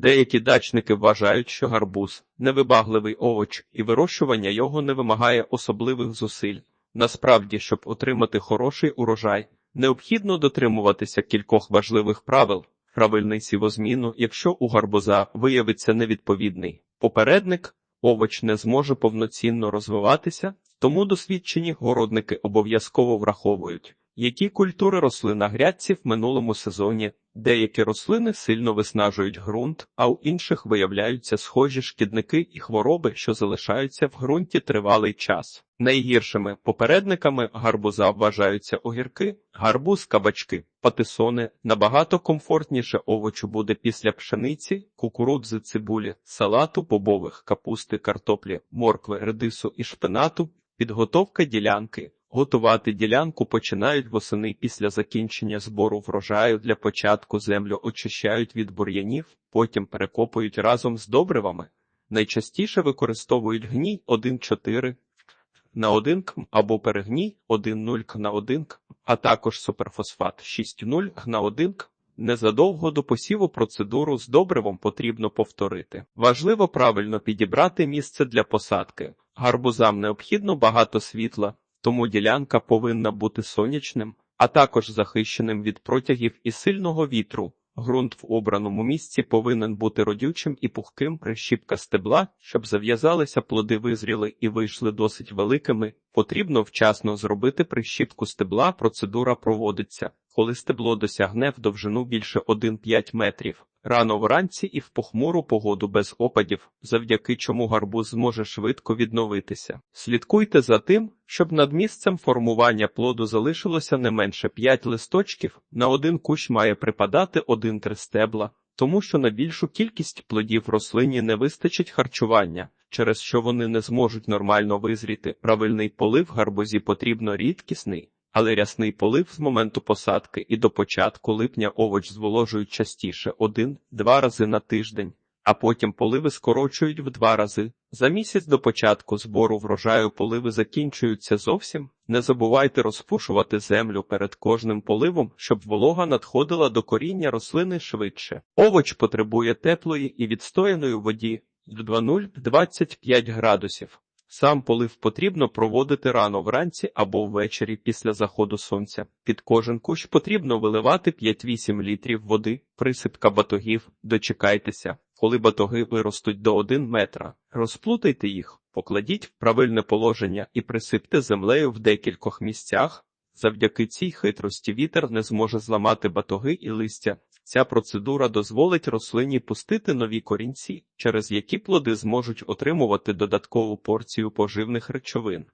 Деякі дачники вважають, що гарбуз невибагливий овоч, і вирощування його не вимагає особливих зусиль. Насправді, щоб отримати хороший урожай, необхідно дотримуватися кількох важливих правил. Правильний сівозміну, якщо у гарбуза виявиться невідповідний попередник, овоч не зможе повноцінно розвиватися, тому досвідчені городники обов'язково враховують, які культури росли на грядці в минулому сезоні. Деякі рослини сильно виснажують ґрунт, а у інших виявляються схожі шкідники і хвороби, що залишаються в ґрунті тривалий час. Найгіршими попередниками гарбуза вважаються огірки, гарбуз, кабачки, патисони. Набагато комфортніше овочу буде після пшениці, кукурудзи, цибулі, салату, бобових, капусти, картоплі, моркви, редису і шпинату. Підготовка ділянки. Готувати ділянку починають восени після закінчення збору врожаю. Для початку землю очищають від бур'янів, потім перекопують разом з добривами. Найчастіше використовують гній 1,4 на 1 км або перегній 1,0 км на 1 км, а також суперфосфат 6,0 км на 1 км. Незадовго до посіву процедуру з добривом потрібно повторити. Важливо правильно підібрати місце для посадки. Гарбузам необхідно багато світла, тому ділянка повинна бути сонячним, а також захищеним від протягів і сильного вітру. Ґрунт в обраному місці повинен бути родючим і пухким, прищіпка стебла, щоб зав'язалися плоди визріли і вийшли досить великими. Потрібно вчасно зробити прищіпку стебла. Процедура проводиться, коли стебло досягне в довжину більше 1,5 метрів. Рано вранці і в похмуру погоду без опадів, завдяки чому гарбуз зможе швидко відновитися. Слідкуйте за тим, щоб над місцем формування плоду залишилося не менше 5 листочків, на один кущ має припадати один-три стебла, тому що на більшу кількість плодів рослині не вистачить харчування, через що вони не зможуть нормально визріти. Правильний полив гарбузі потрібно рідкісний. Але рясний полив з моменту посадки і до початку липня овоч зволожують частіше один-два рази на тиждень, а потім поливи скорочують в два рази. За місяць до початку збору врожаю поливи закінчуються зовсім. Не забувайте розпушувати землю перед кожним поливом, щоб волога надходила до коріння рослини швидше. Овоч потребує теплої і відстояної воді 2,0-25 градусів. Сам полив потрібно проводити рано вранці або ввечері після заходу сонця. Під кожен кущ потрібно виливати 5-8 літрів води, присипка батогів, дочекайтеся. Коли батоги виростуть до 1 метра, розплутайте їх, покладіть в правильне положення і присипте землею в декількох місцях. Завдяки цій хитрості вітер не зможе зламати батоги і листя. Ця процедура дозволить рослині пустити нові корінці, через які плоди зможуть отримувати додаткову порцію поживних речовин.